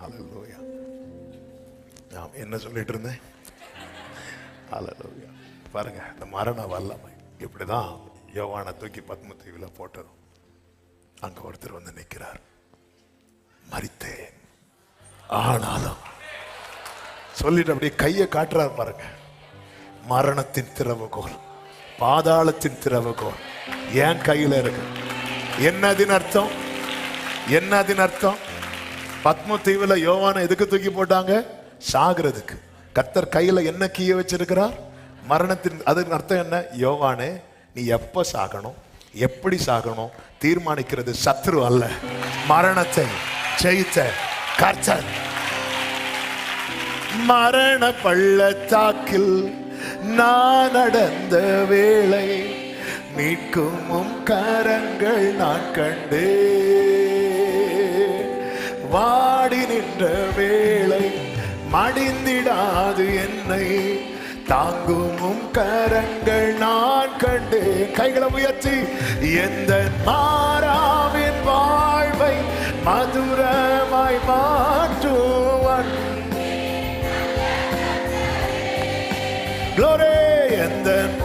ஹalleluya நான் என்ன சொல்லிட்டு இருந்தேன்? ஹalleluya பாருங்க இந்த மரண வல்லமை. இப்படிதான் யோவானை தூக்கி பத்மத்தீவில் போட்டதும் அங்க ஒருத்தர் வந்து நிற்கிறார் மறித்தேன் ஆனாலும் சொல்லிட்டு அப்படியே கையை காட்டுறார் பாருங்க. மரணத்தின் திறவுகோல் பாதாளத்தின் திறவுகோல். ஏன் கையில இருக்கு. என்னதின் அர்த்தம்? என்னதின் அர்த்தம்? பத்ம தீவுல யோவானை எதுக்கு தூக்கி போட்டாங்க? சாகிறதுக்கு. கத்தர் கையில என்ன கீய வச்சிருக்கிறார்? மரணத்தின் அதுக்கு அர்த்தம் என்ன? யோவானே நீ எப்ப சாகணும்? எப்படி சாகணும்? தீர்மானிக்கிறது சத்ரு அல்ல. மரணத்தை ஜெயித்த கர்த்தர். மரண பள்ளத்தாக்கில் நான் நடந்த வேளை மீட்கும் கரங்கள் நான் கண்டேன். வாடி வேளை மடிந்திடாது என்னை. தாங்கும் கரங்கள் நான் கண்டு கைகளை உயர்த்தி எந்த மாறாவின் வாழ்வை மதுரமாய் மாற்றுவன். Glory! and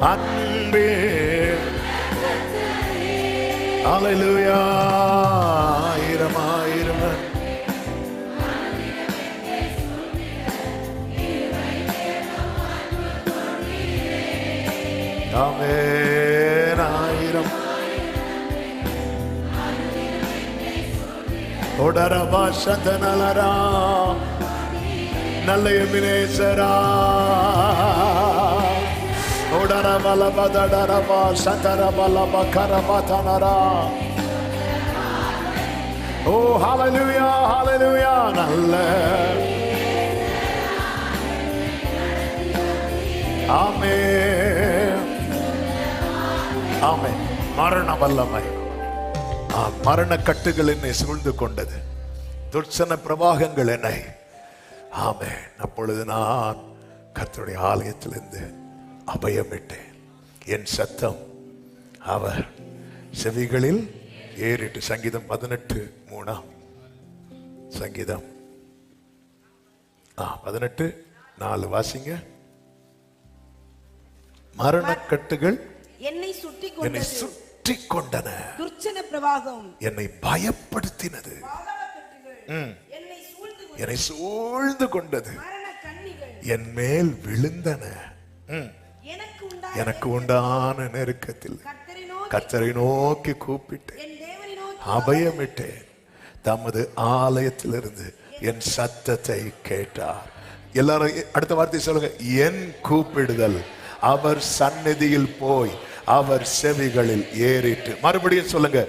அன்பே Hallelujah. ஆயிரம் ஆயிரம். ஆமென் ஆயிரம். ஒடரபா சதனலரா நல்ல எமினேசரா. Oh, hallelujah, hallelujah, பகரபதனரா ஓ ஹalleluya நல்ல ஆமே ஆமென் மரண வல்லமை ஆ, மரண கட்டுகள் என்னை சூழ்ந்து கொண்டது. துர்ச்சன பிரவாகங்கள் என்னை. ஆமே அப்பொழுது நான் கத்தருடைய ஆலயத்திலிருந்து அபயமிட்டேன் என் சத்தம் அவர் செவிகளில் ஏறிட்டு சங்கீதம் பதினெட்டு மூணாம் சங்கீதம். ஆ பதினெட்டு நாலு வாசிங்க. மரணக்கட்டுகள் என்னை சுட்டி என்னை சுற்றி கொண்டன. துர்ச்சன பிரவாகம். என்னை பயப்படுத்தினது. என்னை சூழ்ந்து கொண்டது. என் மேல் விழுந்தன. எனக்கு உண்டான நெருக்கத்தில் கர்த்தரை நோக்கி கர்த்தரை நோக்கி கூப்பிட்டு என் தேவனை நோக்கி அபயமிட்டேன். தமது ஆலயத்திலிருந்து என் சத்தத்தை கேட்டார். எல்லாரும் அடுத்த வார்த்தை சொல்லுங்க. என் கூப்பிடுதல். அவர் சந்நிதியில் போய் அவர் செவிகளில் ஏறிட்டு மறுபடியும் சொல்லுங்க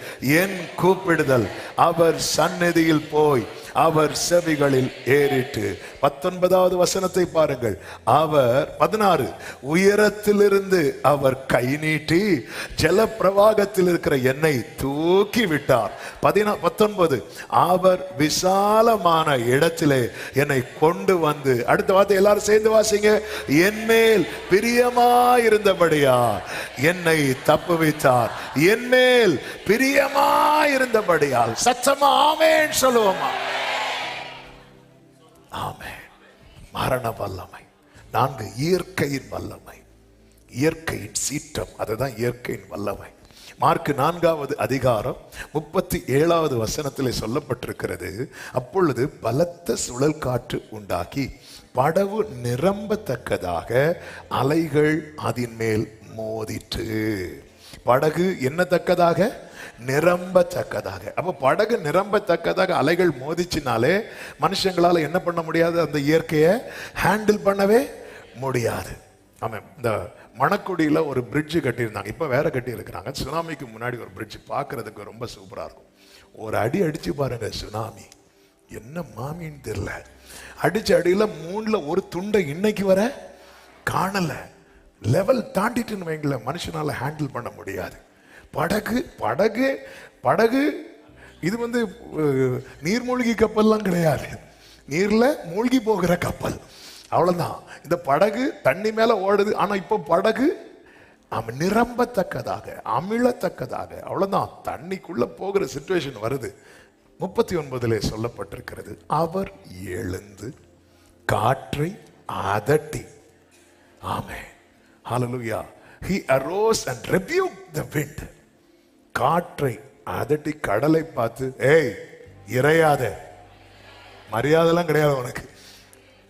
என் கூப்பிடுதல் அவர் சந்நிதியில் போய் அவர் செவிகளில் ஏறிட்டு பத்தொன்பதாவது வசனத்தை பாருங்கள். அவர் பதினாறு உயரத்திலிருந்து அவர் கை நீட்டி ஜல பிரவாகத்தில் இருக்கிற என்னை தூக்கி விட்டார் பதினா பத்தொன்பது அவர் விசாலமான இடத்திலே என்னை கொண்டு வந்து அடுத்த வார்த்தை எல்லாரும் சேர்ந்து வாசிங்க என் மேல் பிரியமாயிருந்தபடியா என்னை தப்புவித்தார். என்மேல் பிரியமா இருந்தபடியால் சச்சமா ஆமேன் சொல்லுவோமா? ஆமே மரண வல்லமை. நான்கு இயற்கையின் வல்லமை. இயற்கையின் சீற்றம். அதுதான் இயற்கையின் வல்லமை. மார்க் நான்காவது அதிகாரம் முப்பத்தி ஏழாவது வசனத்திலே சொல்லப்பட்டிருக்கிறது. அப்பொழுது பலத்த சுழல் காற்று உண்டாக்கி படவு நிரம்பத்தக்கதாக அலைகள் அதன் மேல் மோதிற்று. படகு என்னத்தக்கதாக? நிரம்பத்தக்கதாக. அப்போ படகு நிரம்பத்தக்கதாக அலைகள் மோதிச்சினாலே மனுஷங்களால என்ன பண்ண முடியாது அந்த இயற்கையை? ஹேண்டில் பண்ணவே முடியாது. ஆமாம் இந்த மணக்குடியில் ஒரு பிரிட்ஜ் கட்டியிருந்தாங்க. இப்போ வேற கட்டியிருக்கிறாங்க. சுனாமிக்கு முன்னாடி ஒரு பிரிட்ஜ் பார்க்குறதுக்கு ரொம்ப சூப்பராக இருக்கும். ஒரு அடி அடிச்சு பாருங்க சுனாமி. என்ன மாமின்னு தெரியல. அடிச்ச அடியில் மூணில் ஒரு துண்டை இன்னைக்கு வர காணலை. லெவல் தாண்டிட்டுன்னு வைங்கள மனுஷனால் ஹேண்டில் பண்ண முடியாது. படகு படகு படகு இது வந்து நீர்மூழ்கி கப்பல்லாம் கிடையாது. நீரில் மூழ்கி போகிற கப்பல். அவ்வளோதான் இந்த படகு தண்ணி மேலே ஓடுது ஆனால் இப்போ படகு நிரம்பத்தக்கதாக அமிழத்தக்கதாக அவ்வளோதான் தண்ணிக்குள்ளே போகிற சுச்சுவேஷன் வருது. முப்பத்தி ஒன்பதிலே சொல்லப்பட்டிருக்கிறது அவர் எழுந்து காற்றை அதட்டி. Amen hallelujah he arose and rebuked the wind காற்றை அதட்டி கடலை பார்த்து ஏய் இறையாத. மரியாதைலாம் கிடையாது உனக்கு.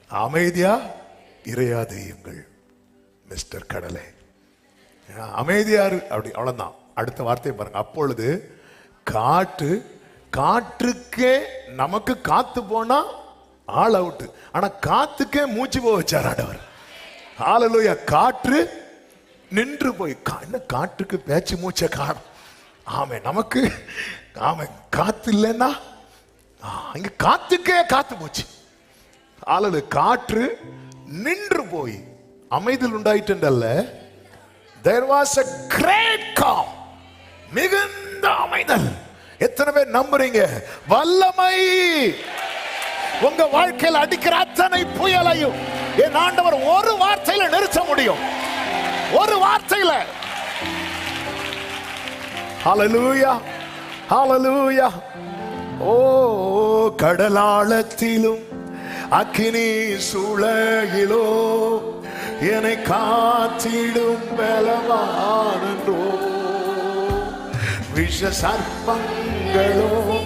அமைதியா? இறையாதையுங்கள் மிஸ்டர் கடலை. அமைதியாரு அப்படி அவ்வளவுதான். அடுத்த வார்த்தையை பாருங்க. அப்பொழுது காற்று காற்றுக்கே நமக்கு காத்து போனா ஆள் அவுட்டு ஆனா காத்துக்கே மூச்சு போக வச்சார் ஆடவர் ஹalleluya காற்று நின்று போய் கா- என்ன காற்றுக்கு பேச்சு மூச்சை காணும்? ஆமை நமக்கு ஆமை காத்து இல்லைன்னா இங்க காத்துக்கே காத்து போச்சு. ஆளு காற்று நின்று போய் அமைதல் உண்டாயிட்டல்ல there was a great calm. மிகுந்த அமைதல். எத்தனை பேர் நம்புறீங்க? வல்லமை. உங்க வாழ்க்கையில் அடிக்கிற அத்தனை புயலையும் என் ஆண்டவர் ஒரு வார்த்தையில நிறுத்த முடியும். ஒரு வார்த்தையில. ஹalleluya ஹalleluya ஓ கடலாளத்திலும் அக்கினி சூளையிலோ என்னை காத்திடும் பலவானன்றோ. விஷ சர்ப்பங்களோ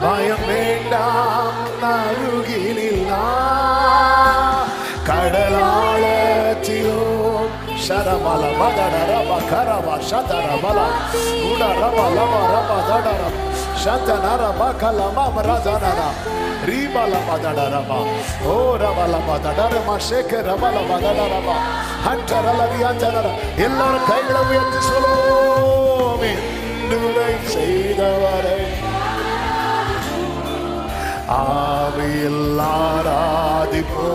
பயம் வேண்டாம். Sharabala, Madaraba, Karaba, Shatarabala, Uda Raba, Lama, Raba, Dadara, Shatanara, Bakalama, Radanara, Ribala, Madaraba, O Rabala, Madarama, Shaker, Rabala, Madaraba, Hantarala, Yantanara, Illar Kaila, we have to solo. செய்தவரை ஆவியில்லாராதி போ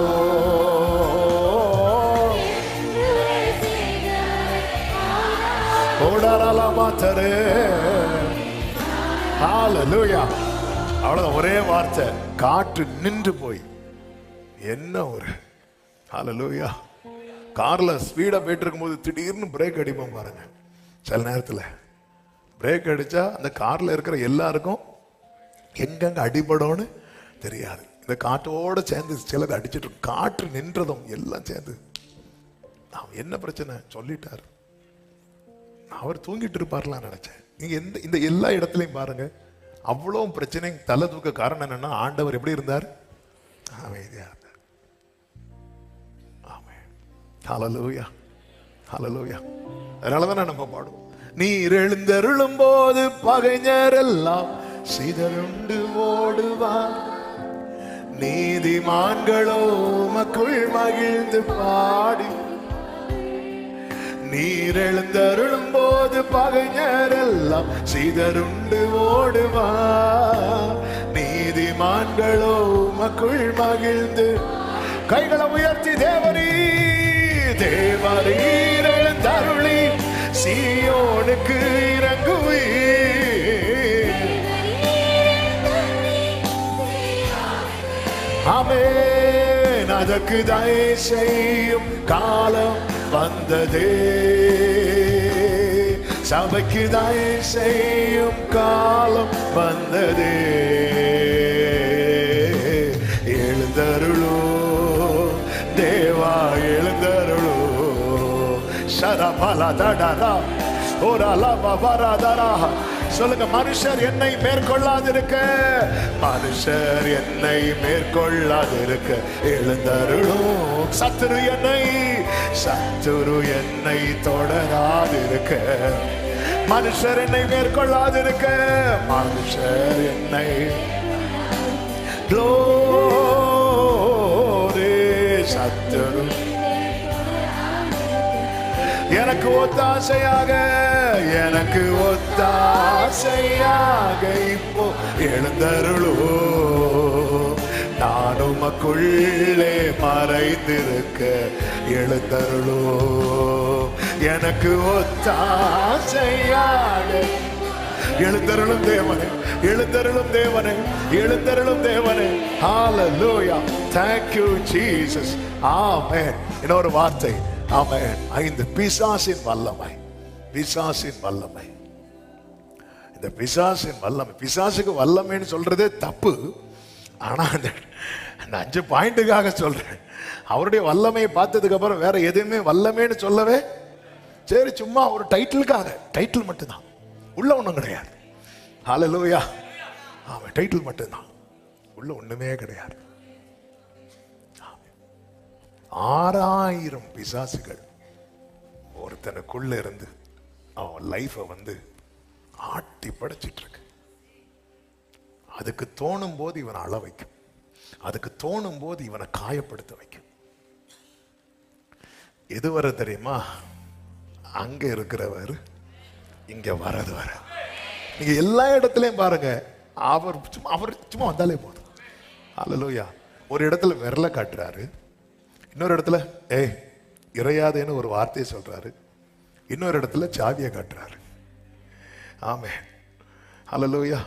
ஓடரல மாத்தரே ஹalleluya அவ்வளவுதான் ஒரே வார்த்தை. காற்று நின்று போய். என்ன ஒரு ஹalleluya கார்ல ஸ்பீடா போயிட்டு இருக்கும்போது திடீர்னு பிரேக் அடிப்போம் பாருங்க. சில நேரத்தில். பிரேக் அடிச்சா அந்த கார்ல இருக்கிற எல்லாருக்கும் எங்கெங்க அடிபடும்னு தெரியாது. இந்த காற்றோடு சேர்ந்து சிலது அடிச்சிட்டு காற்று நின்றதும் எல்லாம் சேர்ந்து. நான் என்ன பிரச்சனை? சொல்லிட்டாரு. அவர் தூங்கிட்டு இருப்பார்லாம் நினைச்சேன். நீங்க எந்த இந்த எல்லா இடத்துலையும் பாருங்க. அவ்வளோ பிரச்சனை தலை தூக்க காரணம் என்னென்னா ஆண்டவர் எப்படி இருந்தார்? அமைதியாக இருந்தார். ஆமே ஹalleluya. ஹalleluya. அதனால தான் நம்ம பாடுவோம். நீர் எழுந்தருளும் போது பகைஞர் எல்லாம் சிதறுண்டு ஓடுவார். நீதிமான்களோ மக்குள் மகிழ்ந்து பாடி நீர் எழுந்தருளும் போது பகைஞர் எல்லாம் சிதறுண்டு ஓடுவா. நீதிமான்களோ மக்குள் மகிழ்ந்து கைகளை உயர்த்தி தேவரீ தேவரீர் எழுந்தருளி சீயோனுக்கு இறங்குவீ. அமே அதற்கு தயை செய்யும் காலம் வந்ததே. சபைக்கு தயை செய்யும் காலம் வந்ததே. எழுந்தருளோ தேவா எழுந்தருளோ. சரபல தடரா ஒரு அலப வரதரா. சொல்லுங்க மனுஷர் என்னை மேற்கொள்ளாதிருக்க மனுஷர் என்னை மேற்கொள்ளாதிருக்க எழுந்தருளும் சத்துரு என்னை சத்துரு என்னை தொடராதிருக்க. மனுஷர் என்னை மேற்கொள்ளாதிருக்க மனுஷர் என்னை க்ளோரே சத்துரு எனக்கு ஒத்தாசையாக எனக்கு ஒத்தாசையாக இப்போ எழுந்தருளோ. நான் உமக்குள்ளே மறைந்திருக்க எழுந்தருளோ. எனக்கு ஒத்தாசையாக. எழுந்தருளும் தேவனே எழுந்தருளும் தேவனே எழுந்தருளும் தேவனே. ஹalleluya thank you jesus. ஆமென் இன்னொரு வார்த்தை. ஆமென் ஐந்து பிசாசின் வல்லமை. பிசாசின் வல்லமை. இந்த பிசாசின் வல்லமை. பிசாசுக்கு வல்லமைன்னு சொல்றதே தப்பு. ஆனா அந்த அந்த அஞ்சு பாயிண்ட்டுக்காக சொல்றேன். அவருடைய வல்லமையை பார்த்ததுக்கு அப்புறம் வேற எதுவுமே வல்லமைன்னு சொல்லவே சரி சும்மா ஒரு டைட்டிலுக்காக. டைட்டில் மட்டும்தான். உள்ள ஒண்ணும் கிடையாது. ஹalleluya ஆமாம் டைட்டில் மட்டும்தான். உள்ள ஒண்ணுமே கிடையாது. ஆறாயிரம் பிசாசுகள். ஒருத்தனுக்குள்ள இருந்து அவன் லைஃபை வந்து ஆட்டி படைச்சிட்டு இருக்கு அதுக்கு தோணும் போது இவனை அள வைக்கும். அதுக்கு தோணும் போது இவனை காயப்படுத்த வைக்கும். எது வர தெரியுமா? அங்க இருக்கிறவர் இங்க வரது வர. நீங்க எல்லா இடத்துலயும் பாருங்க அவர் சும்மா அவர் சும்மா வந்தாலே போதும். அலலூயா ஒரு இடத்துல விரல காட்டுறாரு. இன்னொரு இடத்துல ஏய் இறையாதேன்னு ஒரு வார்த்தையை சொல்கிறாரு இன்னொரு இடத்துல சாவியை காட்டுறாரு. ஆமே அலலூயா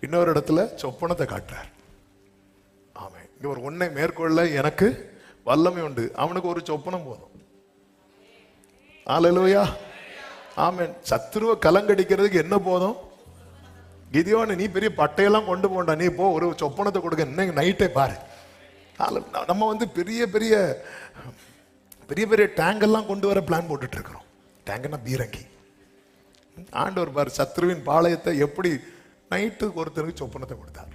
இன்னொரு இடத்துல சொப்பனத்தை காட்டுறார். ஆமே இங்கே ஒரு ஒன்றை மேற்கொள்ள எனக்கு வல்லமை உண்டு. அவனுக்கு ஒரு சொப்பனம் போதும். அல்லலூயா ஆமேன். சத்ருவை கலங்கடிக்கிறதுக்கு என்ன போதும்? கிதியோன்னு நீ பெரிய பட்டையெல்லாம் கொண்டு போண்டா. நீ போ ஒரு சொப்பனத்தை கொடுக்க. இன்னைக்கு நைட்டே பாரு. நம்ம வந்து பெரிய பெரிய பெரிய பெரிய டேங்கெல்லாம் கொண்டு வர பிளான் போட்டுட்டு இருக்கிறோம் டேங்க்னா பீரங்கி. ஆண்டவர் பார் சத்ருவின் பாளையத்தை எப்படி நைட்டுக்கு ஒருத்தருக்கு சொப்பனத்தை கொடுத்தார்.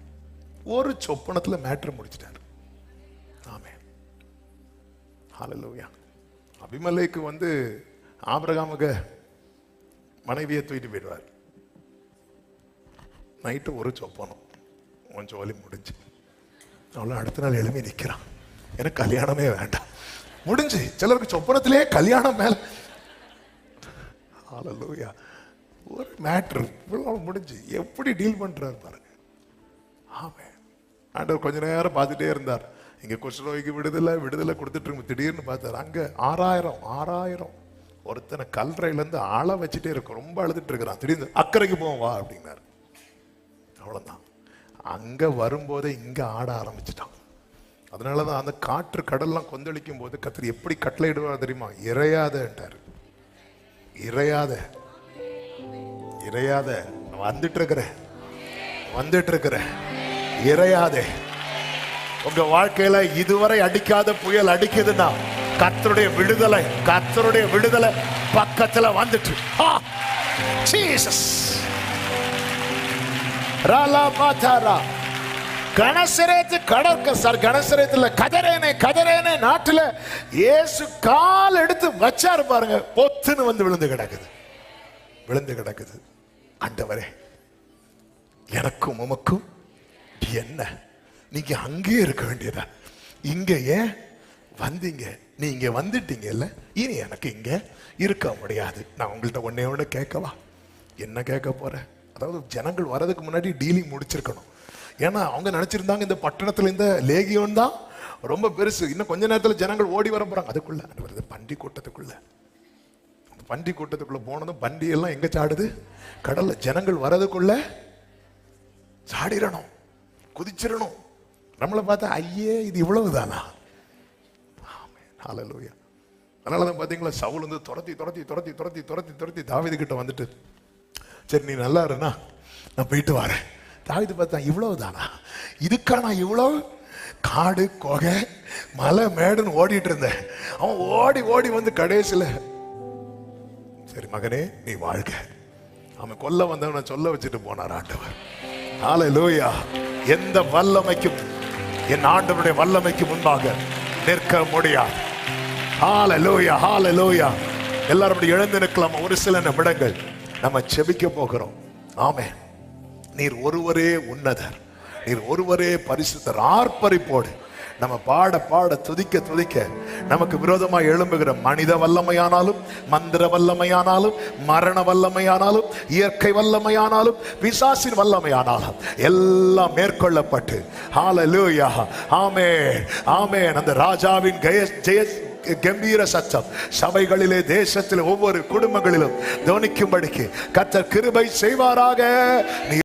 ஒரு சொப்பனத்தில் மேட்ரு முடிச்சிட்டார். ஆமே ஹalleluya அபிமலைக்கு வந்து ஆபிரகாமுக்கு மனைவியை தூக்கிட்டு போயிடுவார். நைட்டு ஒரு சொப்பனம். கொஞ்சம் வலி முடிஞ்சு. அவ்வளோ அடுத்த நாள் எழுப்பி நிற்கிறான் எனக்கு கல்யாணமே வேண்டாம் முடிஞ்சு சிலருக்கு சொப்பனத்திலே கல்யாணம் மேல ஹalleluya ஒரு மேட்ரு இவ்வளோ முடிஞ்சு எப்படி டீல் பண்ணுறாரு பாருங்க ஆமே ஆண்டவர் கொஞ்ச நேரம் பார்த்துட்டே இருந்தார் இங்கே குஷ்ரோகிக்கு விடுதலை விடுதலை கொடுத்துட்டு திடீர்னு பார்த்தார் அங்கே ஆறாயிரம் ஆறாயிரம் ஒருத்தனை கல்றையிலேருந்து ஆளை வச்சுட்டே இருக்கும் ரொம்ப அழுதுட்டு இருக்கிறான் திடீர்னு அக்கறைக்கு போவோம் வா அப்படின்னாரு அவ்வளோதான் அங்கே வரும்போதே இங்கே ஆட ஆரம்பிச்சிட்டான். அதனாலதான் அந்த காற்று கடல்லாம் கொந்தளிக்கும் போது கத்திரி எப்படி கட்டளையிடுவா தெரியுமா? இறையாதன்ட்டார். இறையாத. இறையாத. வந்துட்டு இருக்கிற வந்துட்டு இருக்கிற இறையாதே. உங்க வாழ்க்கையில இதுவரை அடிக்காத புயல் அடிக்குதுன்னா கத்தருடைய விடுதலை கத்தருடைய விடுதலை பக்கத்துல வந்துட்டு. ஆ! ஜீசஸ் ராலா கணசரேத்து கடற்க சார் கணசரேத்துல கதரேனே கதரேனே நாட்டுல இயேசு கால் எடுத்து வச்சாரு பாருங்க. பொத்துன்னு வந்து விழுந்து கிடக்குது. விழுந்து கிடக்குது. ஆண்டவரே எனக்கும் உமக்கும் என்ன? நீங்க அங்கேயே இருக்க வேண்டியதா? இங்க ஏன் வந்தீங்க? நீங்க வந்துட்டீங்கல்ல? இனி எனக்கு இங்க இருக்க முடியாது. நான் உங்கள்கிட்ட ஒன்னே ஒன்று கேட்கவா? என்ன கேட்க போறேன் அதாவது ஜனங்கள் வர்றதுக்கு முன்னாடி டீலிங் முடிச்சிருக்கணும். ஏன்னா அவங்க நினைச்சிருந்தாங்க இந்த பட்டணத்துல இந்த லேகியம் தான் ரொம்ப பெருசு. இன்னும் கொஞ்ச நேரத்தில் ஜனங்கள் ஓடி வர போறாங்க. அதுக்குள்ள வருது பண்டி கூட்டத்துக்குள்ள. அந்த பண்டி கூட்டத்துக்குள்ள போனதும் பண்டி எல்லாம் எங்க சாடுது? கடல்ல. ஜனங்கள் வர்றதுக்குள்ள சாடிடணும். குதிச்சிடணும். நம்மளை பார்த்தா ஐயே இது இவ்வளவுதானா? ஹalleluya அதனால தான் பார்த்தீங்களா சவுல் வந்து துரத்தி துரத்தி துரத்தி துரத்தி துரத்தி துரத்தி தாவீது கிட்ட வந்துட்டு சரி நீ நல்லா இருனா நான் போயிட்டு வரேன். தாழ்த்து பார்த்தா இவ்வளவுதானா? இதுக்கா நான் இவ்வளவு காடு கொகை மலை மேடுன்னு ஓடிட்டு இருந்தேன். அவன் ஓடி ஓடி வந்து கடைசியில் சரி மகனே நீ வாழ்க. அவன் கொல்ல வந்தவனை சொல்ல வச்சுட்டு போனார் ஆண்டவர். லூயா எந்த வல்லமைக்கும் என் ஆண்டவருடைய வல்லமைக்கு முன்பாக நிற்க முடியாது. ஹalleluya ஹalleluya எல்லாரும் எழுந்து நிற்கலாம். ஒரு சில நிமிடங்கள். நம்ம செபிக்க போகிறோம். ஆமே நீர் ஒருவரே உன்னதர். நீர் ஒருவரே பரிசுத்தர். ஆர்ப்பரிப்போடு. நம்ம பாட பாட துதிக்க துதிக்க நமக்கு விரோதமாக எழும்புகிற மனித வல்லமையானாலும் மந்திர வல்லமையானாலும் மரண வல்லமையானாலும் இயற்கை வல்லமையானாலும் விசாசின் வல்லமையானாலும் எல்லாம் மேற்கொள்ளப்பட்டு. ஹalleluya ஆமென் ஆமென் அந்த ராஜாவின் கய ஜெய கம்பீர சத்தம். சபைகளிலே தேசத்தில் ஒவ்வொரு குடும்பங்களிலும் கவனிக்கும்படிக்கு கத்தர் கிருபை செய்வாராக. நீ